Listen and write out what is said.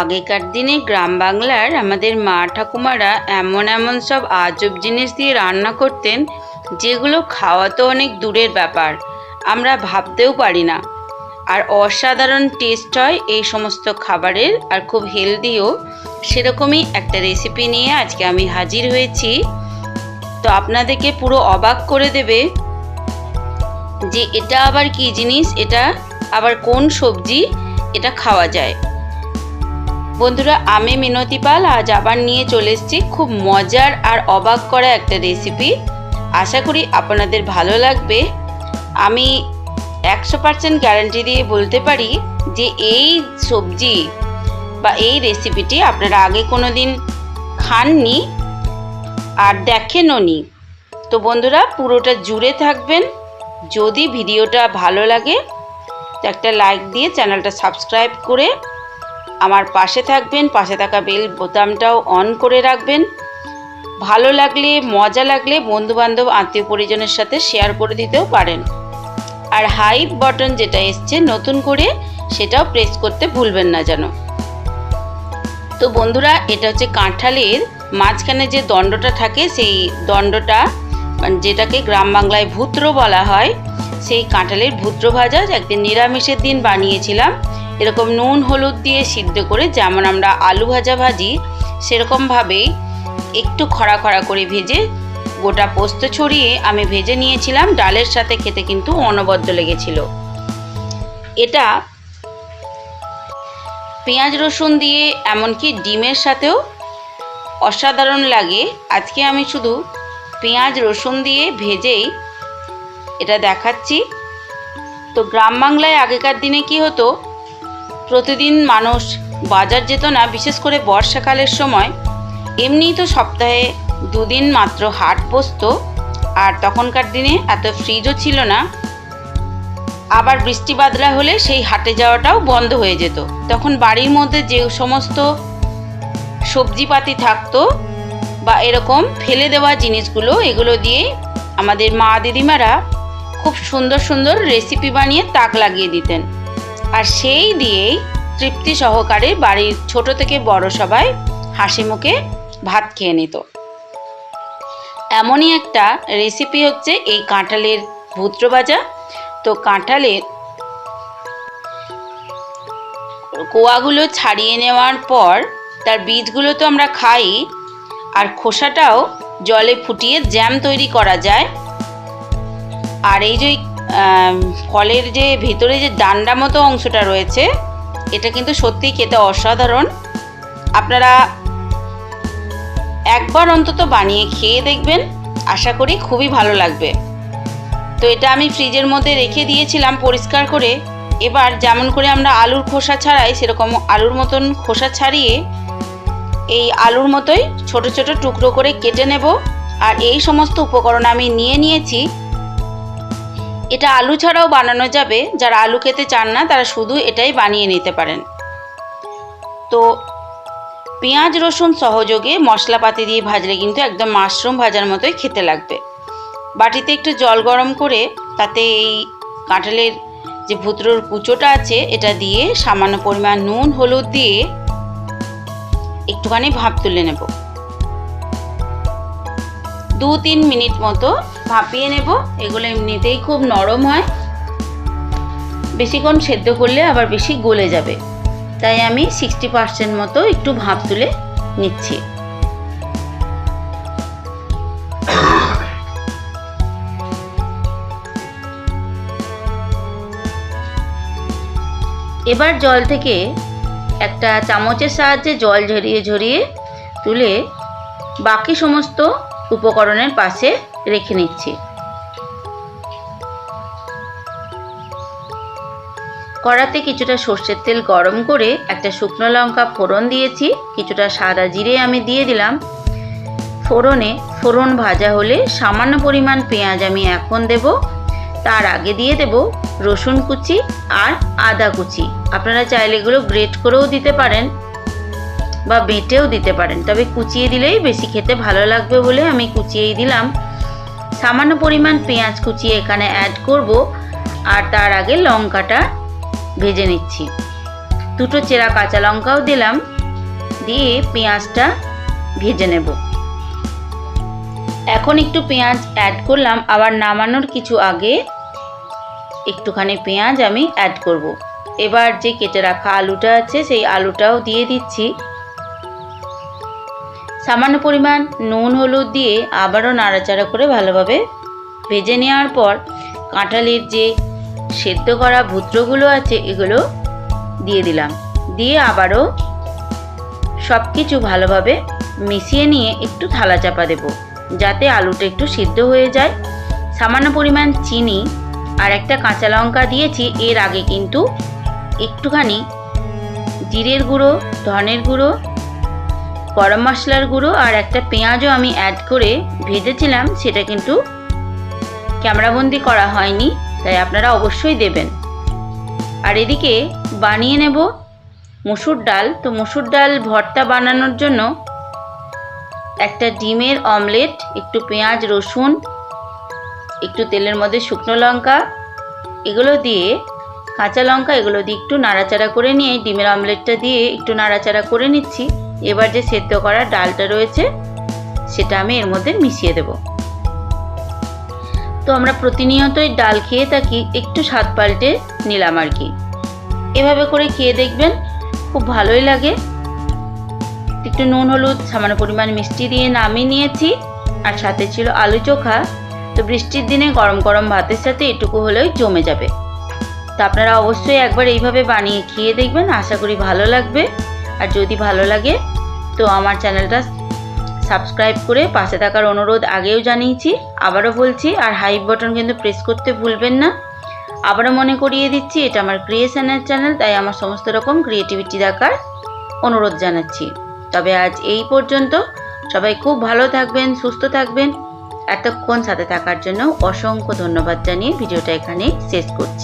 আগেকার দিনে গ্রাম বাংলার আমাদের মা ঠাকুমারা এমন এমন সব আজব জিনিস দিয়ে রান্না করতেন, যেগুলো খাওয়া তো অনেক দূরের ব্যাপার, আমরা ভাবতেও পারি না। আর অসাধারণ টেস্ট হয় এই সমস্ত খাবারের, আর খুব হেলদিও। সেরকমই একটা রেসিপি নিয়ে আজকে আমি হাজির হয়েছি। তো আপনাদেরকে পুরো অবাক করে দেবে যে এটা আবার কি জিনিস, এটা আবার কোন সবজি, এটা খাওয়া যায়। বন্ধুরা, আমি মিনতি পাল, আজ আবার নিয়ে চলে এসেছি খুব মজার আর অবাক করা একটা রেসিপি আশা করি আপনাদের ভালো লাগবে। আমি একশো পার্সেন্ট গ্যারান্টি দিয়ে বলতে পারি যে এই সবজি বা এই রেসিপিটি আপনারা আগে কোনো দিন খাননি আর দেখেনও নি তো বন্ধুরা, পুরোটা জুড়ে থাকবেন। যদি ভিডিওটা ভালো লাগে একটা লাইক দিয়ে চ্যানেলটা সাবস্ক্রাইব করে আমার পাশে থাকবেন, পাশে থাকা বেল বোতামটাও অন করে রাখবেন। ভালো লাগলে, মজা লাগলে বন্ধুবান্ধব, আত্মীয় পরিজনের সাথে শেয়ার করে দিতেও পারেন। আর হাইপ বটন যেটা এসছে নতুন করে, সেটাও প্রেস করতে ভুলবেন না যেন। তো বন্ধুরা, এটা হচ্ছে কাঁঠালের মাঝখানে যে দণ্ডটা থাকে, সেই দণ্ডটা মানে যেটাকে গ্রাম বাংলায় ভূত্র বলা হয়, সেই কাঁঠালের ভূত্র ভাজা একদিন নিরামিষের দিন বানিয়েছিলাম এরকম নুন, হলুদ দিয়ে সিদ্ধ করে যেমন আমরা আলু ভাজা ভাজি সেরকমভাবেই একটু খরা খরা করে ভেজে গোটা পোস্ত ছড়িয়ে আমি ভেজে নিয়েছিলাম। ডালের সাথে খেতে কিন্তু অনবদ্য লেগেছিল। এটা পেঁয়াজ রসুন দিয়ে এমনকি ডিমের সাথেও অসাধারণ লাগে। আজকে আমি শুধু পেঁয়াজ রসুন দিয়ে ভেজেই এটা দেখাচ্ছি। তো গ্রাম বাংলায় আগেকার দিনে কি হতো? প্রতিদিন মানুষ বাজার যেত না, বিশেষ করে বর্ষাকালের সময়। এমনিই তো সপ্তাহে দুদিন মাত্র হাট বসতো, আর তখনকার দিনে এত ফ্রিজও ছিল না। আবার বৃষ্টি বাদলা হলে সেই হাটে যাওয়াটাও বন্ধ হয়ে যেত। তখন বাড়ির মধ্যে যে সমস্ত সবজিপাতি থাকতো বা এরকম ফেলে দেওয়া জিনিসগুলো, এগুলো দিয়ে আমাদের মা দিদিমারা খুব সুন্দর সুন্দর রেসিপি বানিয়ে তাক লাগিয়ে দিতেন। আর সেই দিয়েই তৃপ্তি সহকারে বাড়ির ছোট থেকে বড় সবাই হাসি মুখে ভাত খেয়ে নিত। এমনই একটা রেসিপি হচ্ছে এই কাঁঠালের ভুত্র ভাজা। তো কাঁঠালের কোয়াগুলো ছাড়িয়ে নেওয়ার পর তার বীজগুলো তো আমরা খাই, আর খোসাটাও জলে ফুটিয়ে জ্যাম তৈরি করা যায়। আর এই যে ফলের যে ভেতরে যে ডান্ডা মতো অংশটা রয়েছে, এটা কিন্তু সত্যিই খেতে অসাধারণ। আপনারা একবার অন্তত বানিয়ে খেয়ে দেখবেন, আশা করি খুবই ভালো লাগবে। তো এটা আমি ফ্রিজের মধ্যে রেখে দিয়েছিলাম পরিষ্কার করে। এবার যেমন করে আমরা আলুর খোসা ছাড়াই, সেরকম আলুর মতন খোসা ছাড়িয়ে এই আলুর মতোই ছোট ছোট টুকরো করে কেটে নেব। আর এই সমস্ত উপকরণ আমি নিয়ে নিয়েছি। এটা আলু ছাড়াও বানানো যাবে। যারা আলু খেতে চান না, তারা শুধু এটাই বানিয়ে নিতে পারেন। তো পেঁয়াজ, রসুন সহযোগে মশলাপাতি দিয়ে ভাজলে কিন্তু একদম মাশরুম ভাজার মতোই খেতে লাগবে। বাটিতে একটু জল গরম করে তাতে এই কাঁঠালের যে ভুতরোর কুচোটা আছে, এটা দিয়ে সামান্য পরিমাণ নুন, হলুদ দিয়ে একটুখানি ভাপ তুলে নেব। দু তিন মিনিট মতো ভাপিয়ে নেব। এগুলো এমনিতেই খুব নরম হয়। বেশিক্ষণ সেদ্ধ করলে আবার বেশি গলে যাবে। তাই আমি সিক্সটি পার্সেন্ট মতো একটু ভাপ তুলে নিচ্ছি। এবার জল থেকে একটা চামচের সাহায্যে জল ঝরিয়ে ঝরিয়ে তুলে বাকি সমস্ত উপকরণের পাশে রেখে নিচ্ছি। কড়াতে কিছুটা সর্ষের তেল গরম করে একটা শুকনো লঙ্কা ফোড়ন দিয়েছি, কিছুটা সাদা জিরে আমি দিয়ে দিলাম। ফোড়নে ফোড়ন ভাজা হলে সামান্য পরিমাণ পেঁয়াজ আমি এখন দেব। তার আগে দিয়ে দেব রসুন কুচি আর আদা কুচি। আপনারা চাইলে এগুলো গ্রেট করেও দিতে পারেন। বা বেটেও দিতে পারেন। তবে কুচিয়ে দিলেই বেশি খেতে ভালো লাগবে বলে আমি কুচিয়েই দিলাম। সামান্য পরিমাণ পেঁয়াজ কুচিয়ে এখানে অ্যাড করব আর তার আগে লঙ্কাটা ভেজে নিচ্ছি। দুটো চেরা কাঁচা লঙ্কাও দিলাম। দিয়ে পেঁয়াজটা ভেজে নেব। এখন একটু পেঁয়াজ অ্যাড করলাম। আবার নামানোর কিছু আগে একটুখানি পেঁয়াজ আমি অ্যাড করব। এবার যে কেটে রাখা আলুটা আছে, সেই আলুটাও দিয়ে দিচ্ছি। সামান্য পরিমাণ নুন, হলুদ দিয়ে আবারও নাড়াচাড়া করে ভালোভাবে ভেজে নেওয়ার পর কাঁঠালের যে সেদ্ধ করা ভুত্রগুলো আছে, এগুলো দিয়ে দিলাম। দিয়ে আবারও সব কিছু ভালোভাবে মিশিয়ে নিয়ে একটু থালা চাপা দেব, যাতে আলুটা একটু সিদ্ধ হয়ে যায়। সামান্য পরিমাণ চিনি আর একটা কাঁচা লঙ্কা দিয়েছি, এর আগে কিন্তু একটুখানি জিরের গুঁড়ো, ধনের গুঁড়ো গরম মশলার গুঁড়ো আর একটা পেঁয়াজও আমি অ্যাড করে ভেজেছিলাম, সেটা কিন্তু ক্যামেরাবন্দি করা হয়নি, তাই আপনারা অবশ্যই দেবেন। আর এদিকে বানিয়ে নেব মসুর ডাল। তো মসুর ডাল ভর্তা বানানোর জন্য একটা ডিমের অমলেট, একটু পেঁয়াজ, রসুন, একটু তেলের মধ্যে শুকনো লঙ্কা, এগুলো দিয়ে কাঁচা লঙ্কা, এগুলো দিয়ে একটু নাড়াচাড়া করে নিয়ে ডিমের অমলেটটা দিয়ে একটু নাড়াচাড়া করে নিচ্ছি। এবার যে সেদ্ধ করা ডালটা রয়েছে, সেটা আমি এর মধ্যে মিশিয়ে দেব। তো আমরা প্রতিনিয়তই ডাল খেয়ে থাকি, একটু স্বাদ পাল্টে নিলাম আর কি। এভাবে করে খেয়ে দেখবেন খুব ভালোই লাগে। একটু নুন, হলুদ, সামান্য পরিমাণ মিষ্টি দিয়ে নামিয়ে নিয়েছি, আর সাথে ছিল আলু চোখা। তো বৃষ্টির দিনে গরম গরম ভাতের সাথে এটুকু হলেও জমে যাবে। তো আপনারা অবশ্যই একবার এইভাবে বানিয়ে খেয়ে দেখবেন, আশা করি ভালো লাগবে। আর যদি ভালো লাগে তো আমার চ্যানেলটা সাবস্ক্রাইব করে পাশে থাকার অনুরোধ আগেও জানিয়েছি, আবারও বলছি, আর হাইপ বাটন কিন্তু প্রেস করতে ভুলবেন না। আবারও মনে করিয়ে দিচ্ছি, এটা আমার ক্রিয়েশনের চ্যানেল তাই আমার সমস্ত রকম ক্রিয়েটিভিটি দেখার অনুরোধ জানাচ্ছি। তবে আজ এই পর্যন্ত, সবাই খুব ভালো থাকবেন, সুস্থ থাকবেন। এতক্ষণ সাথে থাকার জন্য অসংখ্য ধন্যবাদ জানিয়ে ভিডিওটা এখানেই শেষ করছি।